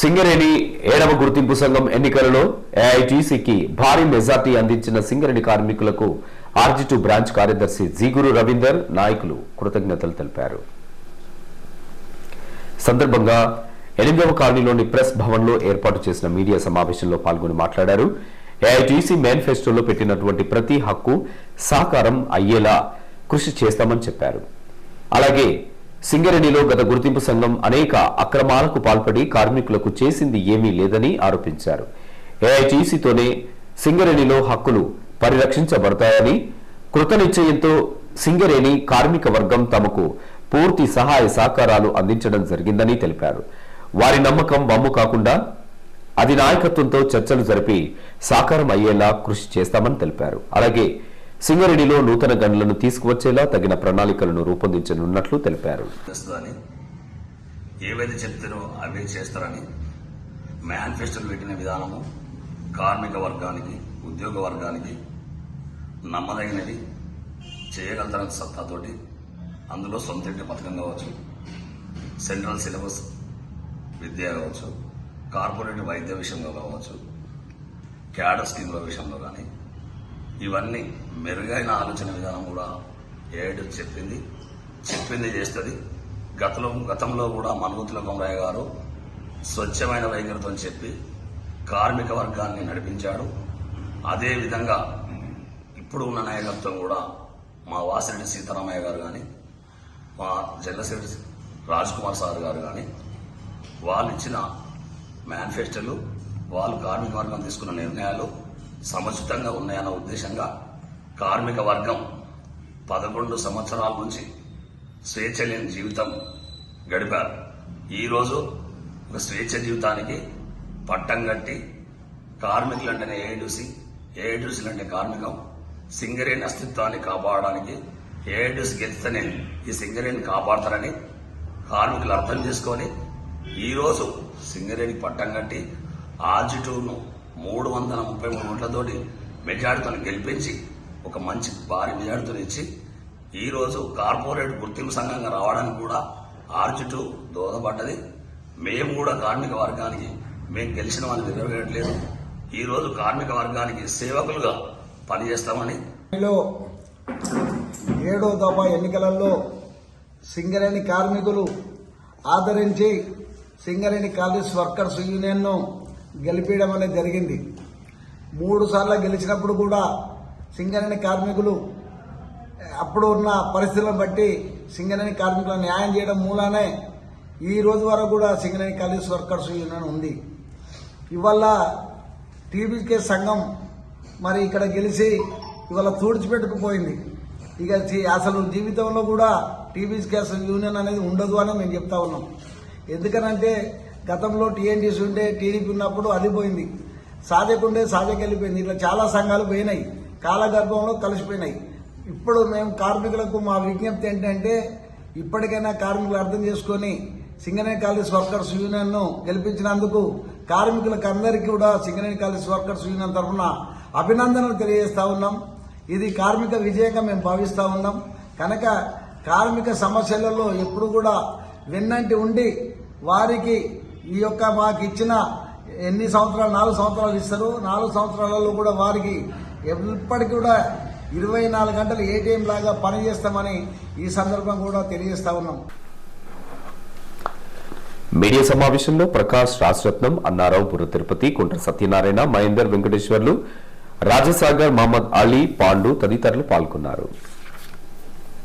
సింగరేణి ఏడవ గుర్తింపు సంఘం ఎన్నికలలో ఏఐటీసీకి భారీ మెజార్టీ అందించిన సింగరేణి కార్మికులకు ఆర్జి టూ బ్రాంచ్ కార్యదర్శి జీగురు రవీందర్ నాయకులు కృతజ్ఞతలు తెలిపారు. సందర్భంగా ఎనిమిదవ కాలనీలోని ప్రెస్ భవన్లో ఏర్పాటు చేసిన మీడియా సమావేశంలో పాల్గొని మాట్లాడారు. ఏఐటీసీ మేనిఫెస్టోలో పెట్టినటువంటి ప్రతి హక్కు సాకారం అయ్యేలా కృషి చేస్తామని చెప్పారు. అలాగే సింగరేణిలో గత గుర్తింపు సంఘం అనేక అక్రమాలకు పాల్పడి కార్మికులకు చేసింది ఏమీ లేదని ఆరోపించారు. ఏఐటీసీతోనే సింగరేణిలో హక్కులు పరిరక్షించబడతాయని కృతనిశ్చయంతో సింగరేణి కార్మిక వర్గం తమకు పూర్తి సహాయ సహకారాలు అందించడం జరిగిందని తెలిపారు. వారి నమ్మకం వమ్ము కాకుండా అధినాయకత్వంతో చర్చలు జరిపి సాకారం అయ్యేలా కృషి చేస్తామని తెలిపారు. అలాగే సింగరేణిలో నూతన గనులను తీసుకువచ్చేలా తగిన ప్రణాళికలను రూపొందించనున్నట్లు తెలిపారు. ఏవైతే చెప్తారో అవే చేస్తారని మేనిఫెస్టోలు పెట్టిన విధానము కార్మిక వర్గానికి ఉద్యోగ వర్గానికి నమ్మదగినది. చేయగలుగుతారని సత్తాతోటి అందులో సొంత ఇంటి పథకం కావచ్చు సెంట్రల్ సిలబస్ విద్య కావచ్చు కార్పొరేట్ వైద్య విషయంలో కావచ్చు క్యాడర్ స్కీమ్ల విషయంలో కానీ ఇవన్నీ మెరుగైన ఆలోచన విధానం కూడా ఏడు చెప్పింది. చెప్పింది చేస్తుంది. గతంలో గతంలో కూడా మనుగుతుల కొమరయ్య గారు స్వచ్ఛమైన వైఖరితో చెప్పి కార్మిక వర్గాన్ని నడిపించాడు. అదేవిధంగా ఇప్పుడు ఉన్న నాయకత్వం కూడా మా వాసిరెడ్డి సీతారామయ్య గారు కానీ మా జల్లశెట్టి రాజ్ కుమార్ సార్ గారు కానీ వాళ్ళు ఇచ్చిన మేనిఫెస్టోలు వాళ్ళు కార్మిక వర్గం తీసుకున్న నిర్ణయాలు సముచితంగా ఉన్నాయన్న ఉద్దేశంగా కార్మిక వర్గం పదకొండు సంవత్సరాల నుంచి స్వేచ్ఛ లేని జీవితం గడిపారు. ఈరోజు ఒక స్వేచ్ఛ జీవితానికి పట్టం కట్టి కార్మికులు అంటేనే ఏఐడిసి ఏఐడిసిలు అంటే కార్మికం. సింగరేణి అస్తిత్వాన్ని కాపాడడానికి ఏఐడిసి గెలిస్తేనే ఈ సింగరేణిని కాపాడతారని కార్మికులు అర్థం చేసుకొని ఈరోజు సింగరేణి పట్టం కట్టి ఆర్జిటూను మూడు వందల ముప్పై మూడు ఓట్లతోటి మెజార్టీతో గెలిపించి ఒక మంచి భారీ మెజార్టీతో ఇచ్చి ఈరోజు కార్పొరేట్ గుర్తింపు సంఘంగా రావడానికి కూడా ఆర్జిటు దోహదపడ్డది. మేము కూడా కార్మిక వర్గానికి మేము గెలిచిన వాళ్ళు విరవేయట్లేదు ఈరోజు కార్మిక వర్గానికి సేవకులుగా పనిచేస్తామని. ఏడో దఫా ఎన్నికలలో సింగరేణి కార్మికులు ఆదరించి సింగరేణి కాలేజ్ వర్కర్స్ యూనియన్ను గెలిపించడం అనేది జరిగింది. మూడు సార్లు గెలిచినప్పుడు కూడా సింగరేణి కార్మికులు అప్పుడు ఉన్న పరిస్థితులను బట్టి సింగరేణి కార్మికులను న్యాయం చేయడం మూలానే ఈ రోజు వరకు కూడా సింగరేణి కాలేజ్ వర్కర్స్ యూనియన్ ఉంది. ఇవాళ టీబీకే సంఘం మరి ఇక్కడ గెలిచి ఇవాళ తుడిచిపెట్టుకుపోయింది. ఇక అసలు జీవితంలో కూడా టీబీకే అసలు యూనియన్ అనేది ఉండదు అని మేము చెప్తా ఉన్నాం. ఎందుకనంటే గతంలో టీఎన్టీసీ ఉంటే టీడీపీ ఉన్నప్పుడు అది పోయింది సాధకుండే సాధకెళ్ళిపోయింది ఇట్లా చాలా సంఘాలు పోయినాయి. కాలగర్భంలో కలిసిపోయినాయి. ఇప్పుడు మేము కార్మికులకు మా విజ్ఞప్తి ఏంటంటే ఇప్పటికైనా కార్మికులు అర్థం చేసుకొని సింగరేణి కాలేజ్ వర్కర్స్ యూనియన్ను గెలిపించినందుకు కార్మికులకు అందరికీ కూడా సింగరేణి కాలేజ్ వర్కర్స్ యూనియన్ తరఫున అభినందనలు తెలియజేస్తూ ఉన్నాం. ఇది కార్మిక విజయంగా మేము భావిస్తూ ఉన్నాం. కనుక కార్మిక సమస్యలలో ఎప్పుడు కూడా వెన్నంటి ఉండి వారికి ఈ యొక్క మాకు ఇచ్చిన ఎన్ని సంవత్సరాలు నాలుగు సంవత్సరాలు ఇస్తారు. నాలుగు సంవత్సరాలలో కూడా వారికి ఎప్పటికీ కూడా ఇరవై నాలుగు గంటలు ఏటీఎం లాగా పనిచేస్తామని ఈ సందర్భం కూడా తెలియజేస్తా ఉన్నాం. మీడియా సమావేశంలో ప్రకాష్ రాజరత్నం అన్నారావు బుర్ర తిరుపతి కుంట్ర సత్యనారాయణ మహేందర్ వెంకటేశ్వర్లు రాజసాగర్ మహమ్మద్ అలీ పాండు తదితరులు పాల్గొన్నారు.